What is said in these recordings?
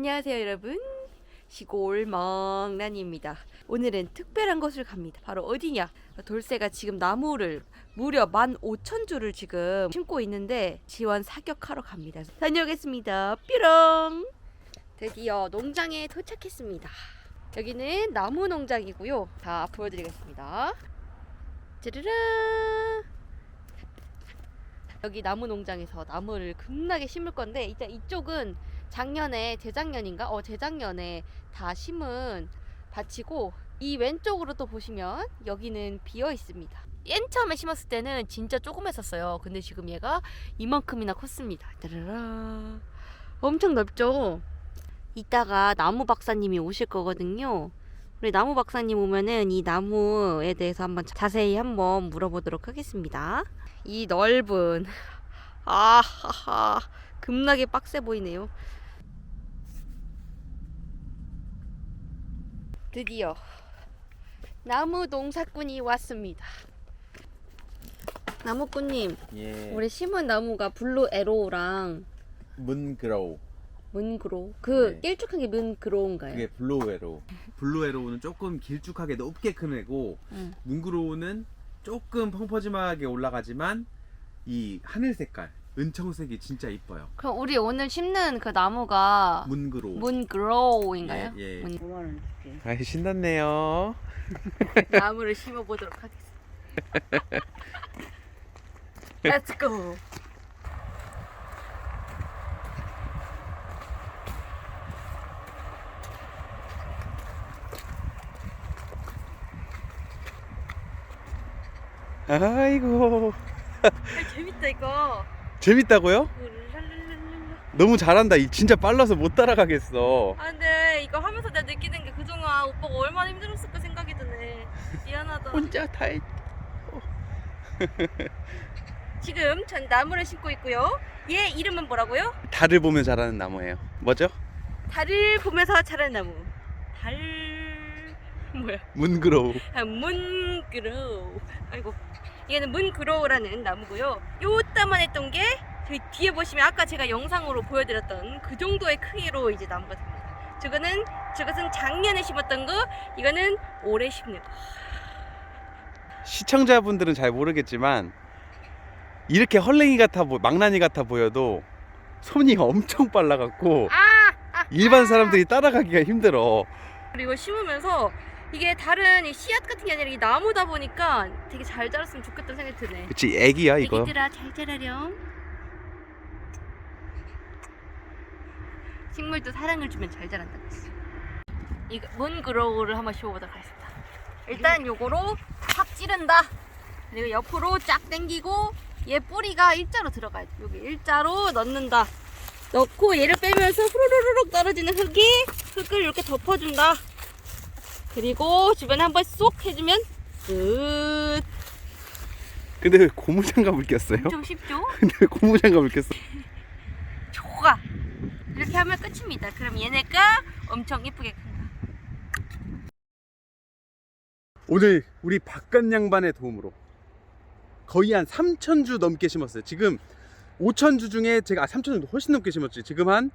안녕하세요 여러분. 시골 멍난입니다. 오늘은 특별한 곳을 갑니다. 바로 어디냐? 돌쇠가 지금 나무를 무려 15,000주를 지금 심고 있는데 지원 사격하러 갑니다. 다녀오겠습니다. 뾰롱! 드디어 농장에 도착했습니다. 여기는 나무 농장이고요. 자 보여드리겠습니다. 짜르르! 여기 나무 농장에서 나무를 급나게 심을 건데 일단 이쪽은 작년에 재작년인가? 어 재작년에 다 심은 밭이고 이 왼쪽으로 또 보시면 여기는 비어 있습니다. 맨 처음에 심었을 때는 진짜 조그맸었어요. 근데 지금 얘가 이만큼이나 컸습니다. 따라라. 엄청 넓죠? 이따가 나무 박사님이 오실 거거든요. 우리 나무 박사님 오면은 이 나무에 대해서 한번 자세히 한번 물어보도록 하겠습니다. 이 넓은 아하하 급나게 빡세 보이네요. 드디어 나무 농사꾼이 왔습니다. 나무꾼님, 예. 우리 심은 나무가 블루 에로우랑 문그로우. 문그로우 그 네. 길쭉한 게 문그로우인가요? 그게 블루 에로우. 블루 에로우는 조금 길쭉하게 높게 큰 애고 응. 문그로우는 조금 펑퍼짐하게 올라가지만 이 하늘 색깔, 은청색이 진짜 이뻐요. 그럼 우리 오늘 심는 그 나무가 문그로우. 문그로우인가요? 예, 예. 문- 5만 원 줄게. 아, 신났네요. 나무를 심어 보도록 하겠습니다. Let's go. 아이고. 재밌다 이거. 재밌다고요? 너무 잘한다. 이 진짜 빨라서 못 따라가겠어. 아 근데 이거 하면서 내가 느끼는 게 그동안 오빠가 얼마나 힘들었을까 생각이 드네. 미안하다. 혼자 다 했. 지금 전 나무를 심고 있고요. 얘 이름은 뭐라고요? 달을 보면 자라는 나무예요. 뭐죠? 달을 보면서 자라는 나무. 달 뭐야? 문그로우. 아, 문그로우. 아이고. 이게는 문그로우라는 나무고요. 요따만 했던 게 저희 뒤에 보시면 아까 제가 영상으로 보여드렸던 그 정도의 크기로 이제 나무가 됩니다. 저거는 저것은 작년에 심었던 거, 이거는 올해 심는 거. 시청자분들은 잘 모르겠지만 이렇게 헐랭이 같아 보 망나니 같아 보여도 손이 엄청 빨라갖고 아! 아! 일반 사람들이 따라가기가 힘들어. 그리고 심으면서 이게 다른 이 씨앗 같은 게 아니라 이 나무다 보니까 되게 잘 자랐으면 좋겠다는 생각이 드네. 그치 애기야 이거. 애기들아 잘 자라렴. 식물도 사랑을 주면 잘 자란다. 이거 문그로우를 한번 씌워보도록 하겠습니다. 일단 요거로 확 찌른다. 그리고 옆으로 쫙 당기고 얘 뿌리가 일자로 들어가야 돼. 여기 일자로 넣는다. 넣고 얘를 빼면서 후루루룩 떨어지는 흙이 흙을 이렇게 덮어준다. 그리고 주변에 한번 쏙 해주면 끝. 근데 왜 고무장갑을 꼈어요? 좀 쉽죠? 근데 왜 고무장갑을 꼈어? 조가 이렇게 하면 끝입니다. 그럼 얘네가 엄청 예쁘게 큰다. 오늘 우리 바깥 양반의 도움으로 거의 한 3,000주 넘게 심었어요. 지금 5,000주 중에 제가 아 3,000주 훨씬 넘게 심었지. 지금 한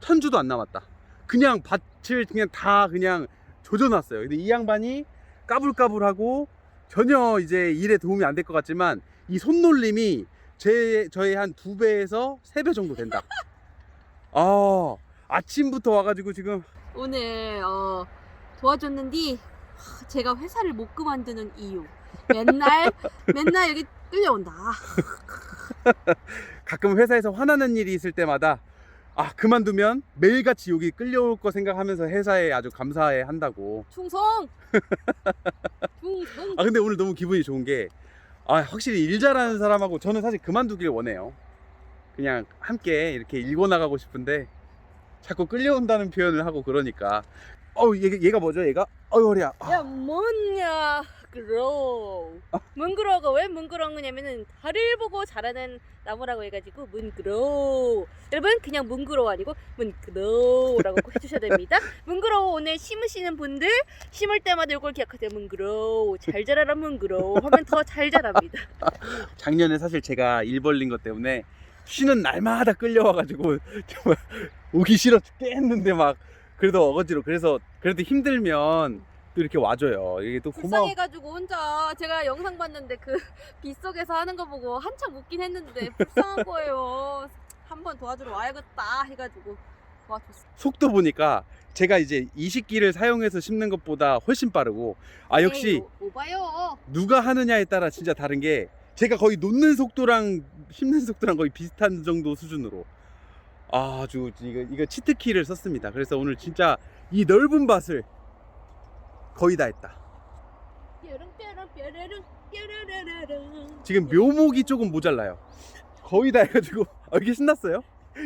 1,000주도 안 남았다. 그냥 밭을 그냥 다 그냥 조져놨어요. 근데 이 양반이 까불까불하고 전혀 이제 일에 도움이 안 될 것 같지만 이 손놀림이 제 저의 한 두 배에서 세 배 정도 된다. 아 아침부터 와가지고 지금 오늘 어, 도와줬는데 하, 제가 회사를 못 그만두는 이유 맨날 맨날 여기 끌려온다. 가끔 회사에서 화나는 일이 있을 때마다 아 그만두면 매일같이 여기 끌려올 거 생각하면서 회사에 아주 감사해 한다고. 충성. 충성. 아 근데 오늘 너무 기분이 좋은 게 아 확실히 일 잘하는 사람하고 저는 사실 그만두길 원해요. 그냥 함께 이렇게 일고 나가고 싶은데 자꾸 끌려온다는 표현을 하고 그러니까. 어우 얘, 얘가 뭐죠 얘가? 어우 허리야. 아, 야 뭐냐 그로우. 문그로우가 왜 문그러운 거냐면은 달을 보고 자라는 나무라고 해가지고 문그로우. 여러분 그냥 문그로우 아니고 문그로우라고 꼭 해주셔야 됩니다. 문그로우 오늘 심으시는 분들 심을 때마다 이걸 기억하세요. 문그로우 잘 자라라 문그로우 하면 더 잘 자랍니다. 작년에 사실 제가 일 벌린 것 때문에 쉬는 날마다 끌려와가지고 정말 오기 싫어 죽겠는데 막 그래도 어거지로 그래서 그래도 힘들면 또 이렇게 와줘요. 이게 또 고마워. 불쌍해가지고 혼자 제가 영상 봤는데 그 빗속에서 하는 거 보고 한참 웃긴 했는데 불쌍한 거예요. 한번 도와주러 와야겠다 해가지고 도와줬어. 속도 보니까 제가 이제 이식기를 사용해서 심는 것보다 훨씬 빠르고 아 역시 에이, 오- 오바요. 누가 하느냐에 따라 진짜 다른 게 제가 거의 놓는 속도랑 심는 속도랑 거의 비슷한 정도 수준으로 아주 이거 이거 치트키를 썼습니다. 그래서 오늘 진짜 이 넓은 밭을 거의 다 했다. 뾰롱 뾰롱. 지금 묘목이 조금 모자라요. 거의 다 해가지고 아, 이게 신났어요?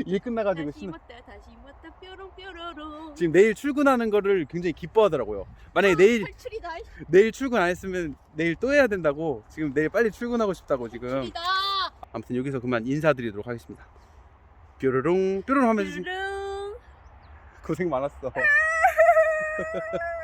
일 끝나가지고 다시 신나. 맞다 다시 맞다 뾰롱 뾰로롱. 지금 내일 출근하는 거를 굉장히 기뻐하더라고요. 만약에 내일 탈출이다. 내일 출근 안 했으면 내일 또 해야 된다고 지금 내일 빨리 출근하고 싶다고 지금 탈출이다. 아무튼 여기서 그만 인사드리도록 하겠습니다. 뾰로롱 뾰로롱 하면 서 뾰로롱. 고생 많았어.